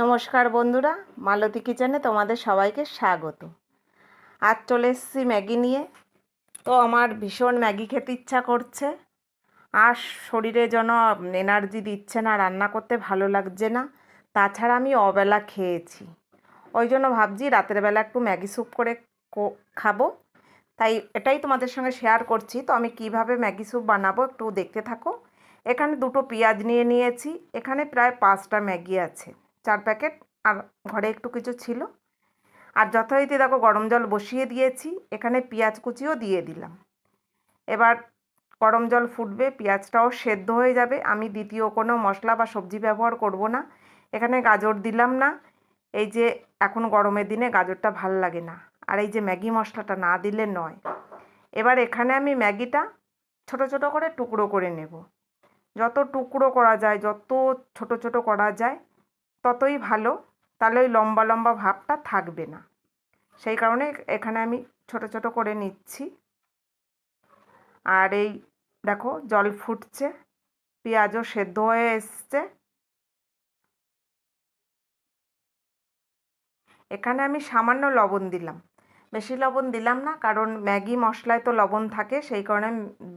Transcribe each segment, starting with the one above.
নমস্কার বন্ধুরা, মালতী কিচেনে তোমাদের সবাইকে স্বাগত। আজ চলে এসেছি ম্যাগি নিয়ে। তো আমার ভীষণ ম্যাগি খেতে ইচ্ছা করছে। আর শরীরে যেন এনার্জি দিচ্ছে না, রান্না করতে ভালো লাগছে না, তাছাড়া আমি অবেলা খেয়েছি। ওই জন্য ভাবছি রাতের বেলা একটু ম্যাগি স্যুপ করে খাব। তাই এটাই তোমাদের সঙ্গে শেয়ার করছি। তো আমি কীভাবে ম্যাগি স্যুপ বানাবো একটু দেখতে থাকো। এখানে দুটো পেঁয়াজ নিয়ে নিয়েছি। এখানে প্রায় পাঁচটা ম্যাগি আছে। চার প্যাকেট, আর ঘরে একটু কিছু ছিল। আর যথারীতি দেখো গরম জল বসিয়ে দিয়েছি, এখানে পেঁয়াজ কুচিও দিয়ে দিলাম। এবার গরম জল ফুটবে, পেঁয়াজটাও সেদ্ধ হয়ে যাবে। আমি দ্বিতীয় কোনো মশলা বা সবজি ব্যবহার করব না। এখানে গাজর দিলাম না। এই যে এখন গরমের দিনে গাজরটা ভালো লাগে না। আর এই যে ম্যাগি মশলাটা না দিলে নয়। এবার এখানে আমি ম্যাগিটা ছোট ছোট করে টুকরো করে নেব। যত টুকরো করা যায়, যত ছোট ছোট করা যায় ততই ভালো, তাহলে ওই লম্বা লম্বা ভাবটা থাকবে না। সেই কারণে এখানে আমি ছোট ছোট করে নিচ্ছি। আর এই দেখো, জল ফুটছে, পেঁয়াজও সেদ্ধ হয়ে এসছে। এখানে আমি সামান্য লবণ দিলাম। বেশি লবণ দিলাম না, কারণ ম্যাগি মশলায় তো লবণ থাকে, সেই কারণে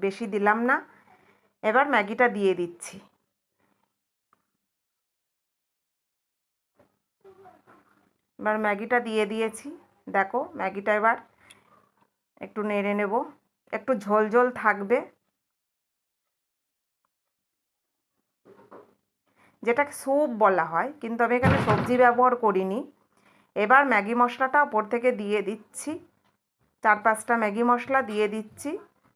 বেশি দিলাম না। এবার ম্যাগিটা দিয়ে দিচ্ছি। এবার ম্যাগিটা দিয়ে দিয়েছি। দেখো, ম্যাগিটা এবার একটু নেড়ে নেব। একটু ঝোল ঝোল থাকবে। যেটাকে স্যুপ বলা হয়, কিন্তু আমি এখানে সবজি ব্যবহার করিনি। এবার ম্যাগি মশলাটা ওপর থেকে দিয়ে দিচ্ছি। চার পাঁচটা ম্যাগি মশলা দিয়ে দিচ্ছি।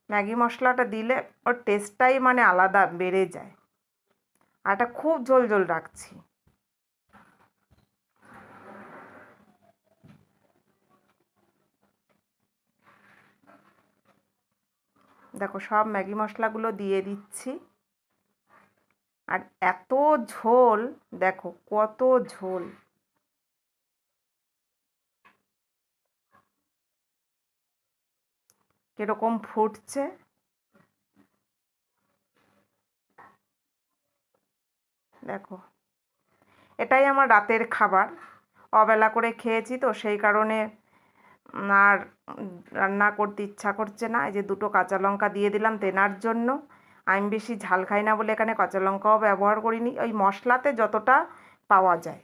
ম্যাগি মশলাটা দিলে ওর টেস্টটাই মানে আলাদা বেড়ে যায়। আর খুব ঝোল ঝোল রাখছি। দেখো সব ম্যাগি মশলাগুলো দিয়ে দিচ্ছি। আর এত ঝোল, দেখো কত ঝোল। কীরকম ফুটছে। দেখো, এটাই আমার রাতের খাবার। অবেলা করে খেয়েছি তো, সেই কারণে আর রান্না করতে ইচ্ছা করছে না। এই যে দুটো কাঁচা লঙ্কা দিয়ে দিলাম তেনার জন্য। আমি বেশি ঝাল খাই না বলে এখানে কাঁচা লঙ্কাও ব্যবহার করিনি। ওই মশলাতে যতটা পাওয়া যায়।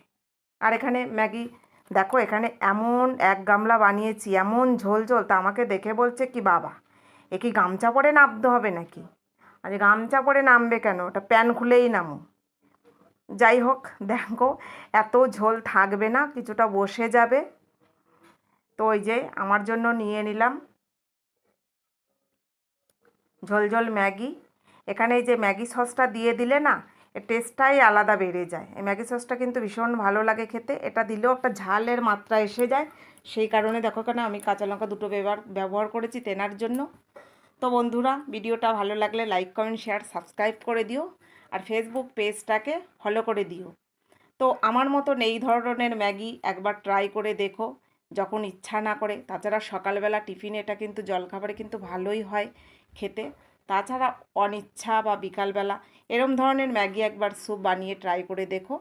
আর এখানে ম্যাগি, দেখো এখানে এমন এক গামলা বানিয়েছি, এমন ঝোল ঝোল, তা আমাকে দেখে বলছে কি বাবা, এ কি গামছা পরে নামতে হবে নাকি? আরে গামছা পরে নামবে কেন? ওটা প্যান খুলেই নামো। যাই হোক, দেখো, এত ঝোল থাকবে না, কিছুটা বসে যাবে। তো ওই যে আমার জন্য নিয়ে নিলাম। ঝোল ঝোল ম্যাগি। এখানে এই যে ম্যাগি সসটা দিয়ে দিলে না এর টেস্টটাই আলাদা বেড়ে যায়। এই ম্যাগি সসটা কিন্তু ভীষণ ভালো লাগে খেতে। এটা দিলেও একটা ঝালের মাত্রা এসে যায়। সেই কারণে দেখো কেন আমি কাঁচা লঙ্কা দুটো ব্যবহার ব্যবহার করেছি তেনার জন্য। তো বন্ধুরা, ভিডিওটা ভালো লাগলে লাইক কমেন্ট শেয়ার সাবস্ক্রাইব করে দিও। আর ফেসবুক পেজটাকে ফলো করে দিও। তো আমার মতন এই ধরনের ম্যাগি একবার ট্রাই করে দেখো। যখন ইচ্ছা না করে। তাছাড়া সকালবেলা টিফিনে এটা কিন্তু জলখাবারে কিন্তু ভালোই হয় খেতে। তাছাড়া অনিচ্ছা বা বিকালবেলা এরম ধরনের ম্যাগি একবার স্যুপ বানিয়ে ট্রাই করে দেখো।